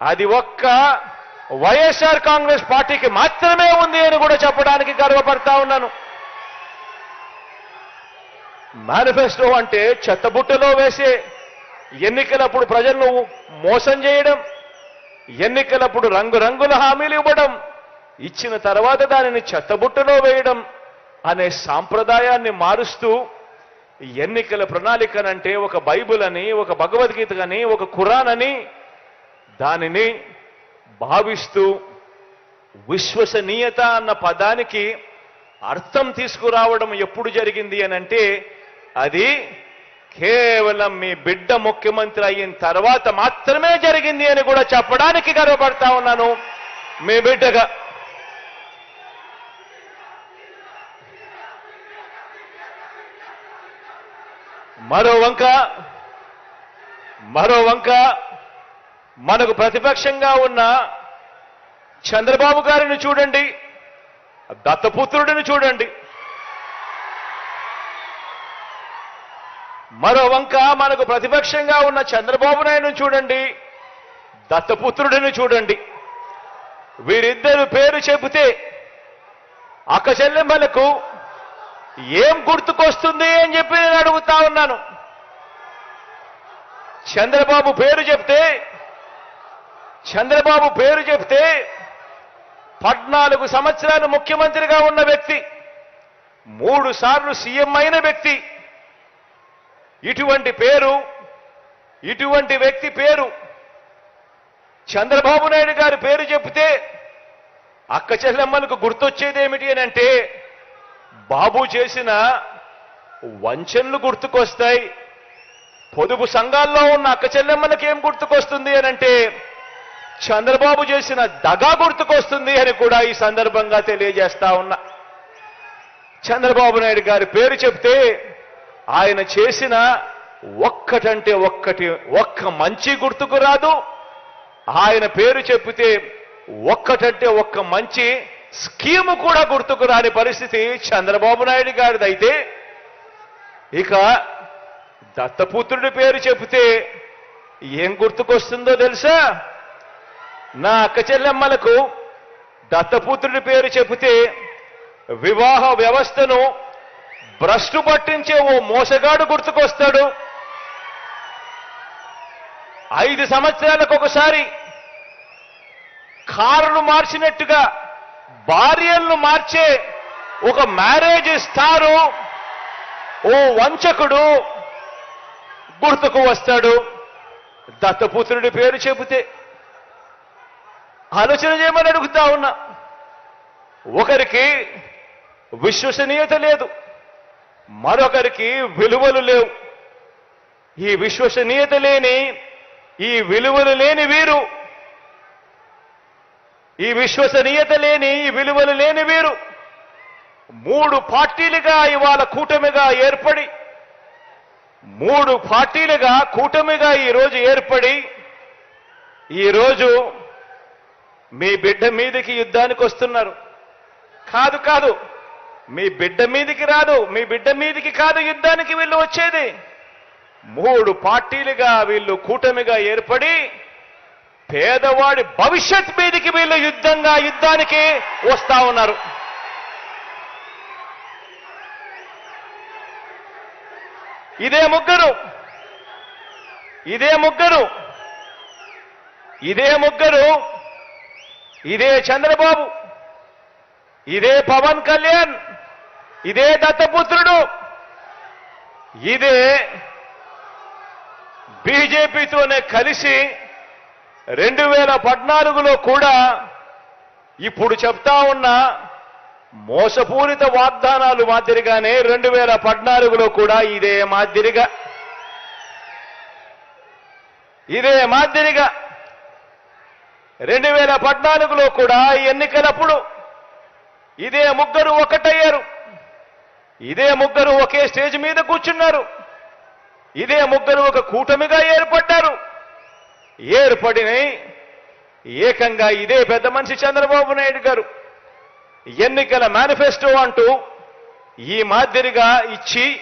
అది ఒక్క వైఎస్ఆర్ కాంగ్రెస్ పార్టీకి మాత్రమే ఉంది అని కూడా చెప్పడానికి గర్వపడతా ఉన్నాను. మేనిఫెస్టో అంటే చెత్తబుట్టలో వేసే ఎన్నికలప్పుడు ప్రజలను మోసం చేయడం ఎన్నికలప్పుడు రంగురంగుల హామీలు ఇవ్వడం ఇచ్చిన తర్వాత దానిని చెత్తబుట్టలో వేయడం అనే సాంప్రదాయాన్ని మారుస్తూ ఎన్నికల ప్రణాళికనంటే ఒక బైబుల్ అని ఒక భగవద్గీత అని ఒక ఖురాన్ అని దానిని భావిస్తూ విశ్వసనీయత అన్న పదానికి అర్థం తీసుకురావడం ఎప్పుడు జరిగింది అని అంటే అది కేవలం మీ బిడ్డ ముఖ్యమంత్రి అయిన తర్వాత మాత్రమే జరిగింది అని కూడా చెప్పడానికి గర్వపడతా ఉన్నాను. మీ బిడ్డగా. మరో వంక మరో వంక. మనకు ప్రతిపక్షంగా ఉన్న చంద్రబాబు గారిని చూడండి దత్తపుత్రుడిని చూడండి. మరో వంక మనకు ప్రతిపక్షంగా ఉన్న చంద్రబాబు నాయుడు చూడండి దత్తపుత్రుడిని చూడండి. వీరిద్దరు పేరు చెబితే అక్క చెల్లెమ్మలకు ఏం గుర్తుకొస్తుంది అని చెప్పి నేను అడుగుతా ఉన్నాను. చంద్రబాబు పేరు చెప్తే చంద్రబాబు పేరు చెప్తే పద్నాలుగు సంవత్సరాలు ముఖ్యమంత్రిగా ఉన్న వ్యక్తి మూడు సార్లు సీఎం అయిన వ్యక్తి. ఇటువంటి పేరు ఇటువంటి వ్యక్తి పేరు చంద్రబాబు నాయుడు గారి పేరు చెప్తే అక్క చెల్లెమ్మలకు గుర్తొచ్చేది ఏమిటి అని అంటే బాబు చేసిన వంచనలు గుర్తుకొస్తాయి. పొదుపు సంఘాల్లో ఉన్న అక్క చెల్లెమ్మలకి ఏం గుర్తుకొస్తుంది అని అంటే చంద్రబాబు చేసిన దగా గుర్తుకొస్తుంది అని కూడా ఈ సందర్భంగా తెలియజేస్తా ఉన్నా. చంద్రబాబు నాయుడు గారి పేరు చెప్తే ఆయన చేసిన ఒక్కటంటే ఒక్కటి ఒక్క మంచి గుర్తుకు రాదు. ఆయన పేరు చెప్పితే ఒక్కటంటే ఒక్క మంచి స్కీము కూడా గుర్తుకు రాని పరిస్థితి చంద్రబాబు నాయుడు గారిదైతే. ఇక దత్తపుత్రుడి పేరు చెబితే ఏం గుర్తుకొస్తుందో తెలుసా? నా అక్క చెల్లెమ్మలకు దత్తపుత్రుడి పేరు చెబితే వివాహ వ్యవస్థను భ్రష్టు పట్టించే ఓ మోసగాడు గుర్తుకొస్తాడు. ఐదు సంవత్సరాలకు ఒకసారి కారును మార్చినట్టుగా భార్యలను మార్చే ఒక మ్యారేజ్ స్టారు ఓ వంచకుడు గుర్తుకు వస్తాడు. దత్తపుత్రుడి పేరు చెబితే ఆలోచన చేయమని అడుగుతా ఉన్నా. ఒకరికి విశ్వసనీయత లేదు మరొకరికి విలువలు లేవు. ఈ విశ్వసనీయత లేని ఈ విలువలు లేని వీరు. ఈ విశ్వసనీయత లేని ఈ విలువలు లేని వీరు. మూడు పార్టీలుగా ఇవాళ కూటమిగా ఏర్పడి మూడు పార్టీలుగా కూటమిగా ఈరోజు ఏర్పడి ఈరోజు మీ బిడ్డ మీదకి యుద్ధానికి వస్తున్నారు. కాదు కాదు. మీ బిడ్డ మీదికి రాదు మీ బిడ్డ మీదికి కాదు యుద్ధానికి వీళ్ళు వచ్చేది. మూడు పార్టీలుగా వీళ్ళు కూటమిగా ఏర్పడి పేదవాడి భవిష్యత్ మీదికి వీళ్ళు యుద్ధంగా యుద్ధానికి వస్తా ఉన్నారు. ఇదే ముగ్గురు. ఇదే ముగ్గురు. ఇదే ముగ్గురు ఇదే చంద్రబాబు ఇదే పవన్ కళ్యాణ్ ఇదే దత్తపుత్రుడు ఇదే బీజేపీతోనే కలిసి రెండు వేల పద్నాలుగులో కూడా ఇప్పుడు చెప్తా ఉన్న మోసపూరిత వాగ్దానాలు మాదిరిగానే రెండు వేల పద్నాలుగులో కూడా ఇదే మాదిరిగా. ఇదే మాదిరిగా. రెండు వేల పద్నాలుగులో కూడా ఎన్నికలప్పుడు ఇదే ముగ్గురు ఒకటయ్యారు. ఇదే ముగ్గురు ఒకే స్టేజ్ మీద కూర్చున్నారు. ఇదే ముగ్గురు ఒక కూటమిగా ఏర్పడ్డారు. ఏర్పడిన ఏకంగా ఇదే పెద్ద మనిషి చంద్రబాబు నాయుడు గారు ఎన్నికల మేనిఫెస్టో అంటూ ఈ మాదిరిగా ఇచ్చి